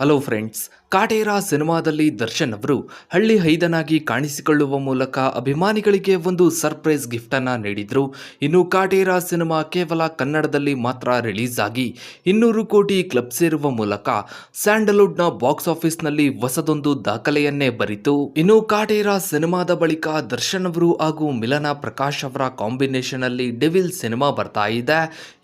Hello friends, Kaatera ಸಿನಿಮಾದಲ್ಲಿ ದರ್ಶನ್ ಅವರು ಹಳ್ಳಿ ಹೈದನಾಗಿ ಕಾಣಿಸಿಕೊಳ್ಳುವ ಮೂಲಕ ಅಭಿಮಾನಿಗಳಿಗೆ ಒಂದು ಸರ್ಪ್ರೈಸ್ ಗಿಫ್ಟನ್ನು ನೀಡಿದರು. ಇನ್ನು ಕಾಟೇರ ಸಿನಿಮಾ ಕೇವಲ ಕನ್ನಡದಲ್ಲಿ ಮಾತ್ರ ರಿಲೀಸ್ ಆಗಿ ಇನ್ನೂರು ಕೋಟಿ ಕ್ಲಬ್ ಸೇರುವ ಮೂಲಕ ಸ್ಯಾಂಡಲ್ವುಡ್ನ ಬಾಕ್ಸ್ ಆಫೀಸ್ನಲ್ಲಿ ಹೊಸದೊಂದು ದಾಖಲೆಯನ್ನೇ ಬರಿತು. ಇನ್ನು ಕಾಟೇರ ಸಿನಿಮಾದ ಬಳಿಕ ದರ್ಶನ್ ಅವರು ಹಾಗೂ ಮಿಲನ ಪ್ರಕಾಶ್ ಅವರ ಕಾಂಬಿನೇಷನ್ ಅಲ್ಲಿ ಡೆವಿಲ್ ಸಿನಿಮಾ ಬರ್ತಾ ಇದೆ.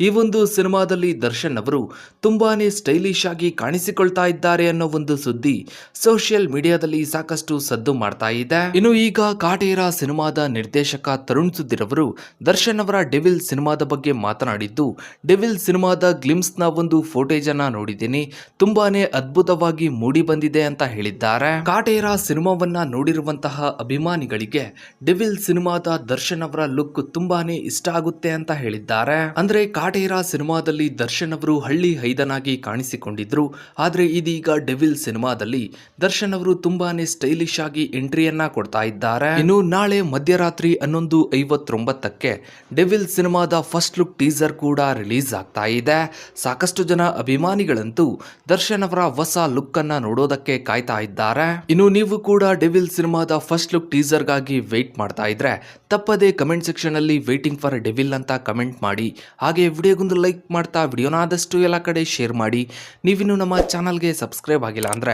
ಈ ಒಂದು ಸಿನಿಮಾದಲ್ಲಿ ದರ್ಶನ್ ಅವರು ತುಂಬಾನೇ ಸ್ಟೈಲಿಶ್ ಆಗಿ ಕಾಣಿಸಿಕೊಳ್ತಾ ಇದ್ದಾರೆ ಅನ್ನೋ ಒಂದು ಸುದ್ದಿ. ಸೋಷಿಯಲ್ ಮೀಡಿಯಾದಲ್ಲಿ ಸಾಕಷ್ಟು ಸದ್ದು ಮಾಡ್ತಾ ಇದೆ. ಇನ್ನು ಈಗ ಕಾಟೇರ ಸಿನಿಮಾದ ನಿರ್ದೇಶಕ ತರುಣ್ ಸುದ್ದಿ ಅವರು ದರ್ಶನ್ ಅವರ ಡೆವಿಲ್ ಸಿನಿಮಾದ ಬಗ್ಗೆ ಮಾತನಾಡಿದ್ದು, ಡೆವಿಲ್ ಸಿನಿಮಾದ ಗ್ಲಿಮ್ಸ್ನ ಒಂದು ಫೋಟೇಜ್ ಅನ್ನ ನೋಡಿದ್ದೀನಿ. ತುಂಬಾನೇ ಅದ್ಭುತವಾಗಿ ಮೂಡಿ ಬಂದಿದೆ ಅಂತ ಹೇಳಿದ್ದಾರೆ. ಕಾಟೇರ ಸಿನಿಮಾವನ್ನ ನೋಡಿರುವಂತಹ ಅಭಿಮಾನಿಗಳಿಗೆ ಡೆವಿಲ್ ಸಿನಿಮಾದ ದರ್ಶನ್ ಅವರ ಲುಕ್ ತುಂಬಾನೇ ಇಷ್ಟ ಆಗುತ್ತೆ ಅಂತ ಹೇಳಿದ್ದಾರೆ. ಅಂದ್ರೆ ಕಾಟೇರ ಸಿನಿಮಾದಲ್ಲಿ ದರ್ಶನ್ ಅವರು ಹಳ್ಳಿ ಹೈದನಾಗಿ ಕಾಣಿಸಿಕೊಂಡಿದ್ರು. ಆದ್ರೆ ಇದೀಗ ಡೆವಿಲ್ ಸಿನಿಮಾದಲ್ಲಿ ದರ್ಶನ್ ಅವರು ತುಂಬಾನೇ ಸ್ಟೈಲಿಶ್ ಆಗಿ ಎಂಟ್ರಿಯನ್ನ ಕೊಡ್ತಾ ಇದ್ದಾರೆ. ಇನ್ನು ನಾಳೆ ಮಧ್ಯರಾತ್ರಿ ಹನ್ನೊಂದು ಐವತ್ತೊಂಬತ್ತಕ್ಕೆ ಡೆವಿಲ್ ಸಿನಿಮಾದ ಫಸ್ಟ್ ಲುಕ್ ಟೀಸರ್ ಕೂಡ ರಿಲೀಸ್ ಆಗ್ತಾ ಇದೆ. ಸಾಕಷ್ಟು ಜನ ಅಭಿಮಾನಿಗಳಂತೂ ದರ್ಶನ್ ಅವರ ಹೊಸ ಲುಕ್ ಅನ್ನ ನೋಡೋದಕ್ಕೆ ಕಾಯ್ತಾ ಇದ್ದಾರೆ. ಇನ್ನು ನೀವು ಕೂಡ ಡೆವಿಲ್ ಸಿನಿಮಾದ ಫಸ್ಟ್ ಲುಕ್ ಟೀಸರ್ಗಾಗಿ ವೇಟ್ ಮಾಡ್ತಾ ಇದ್ರೆ ತಪ್ಪದೇ ಕಮೆಂಟ್ ಸೆಕ್ಷನ್ ಅಲ್ಲಿ ವೇಟಿಂಗ್ ಫಾರ್ ಡೆವಿಲ್ ಅಂತ ಕಮೆಂಟ್ ಮಾಡಿ. ಹಾಗೆ ವಿಡಿಯೋಗೊಂದು ಲೈಕ್ ಮಾಡ್ತಾ ವಿಡಿಯೋನ ಆದಷ್ಟು ಎಲ್ಲ ಕಡೆ ಶೇರ್ ಮಾಡಿ. ನೀವಿನ್ನು ನಮ್ಮ ಚಾನಲ್ಗೆ ಸಬ್ಸ್ಕ್ರೈಬ್ ಆಗಿಲ್ಲ ಅಂದರೆ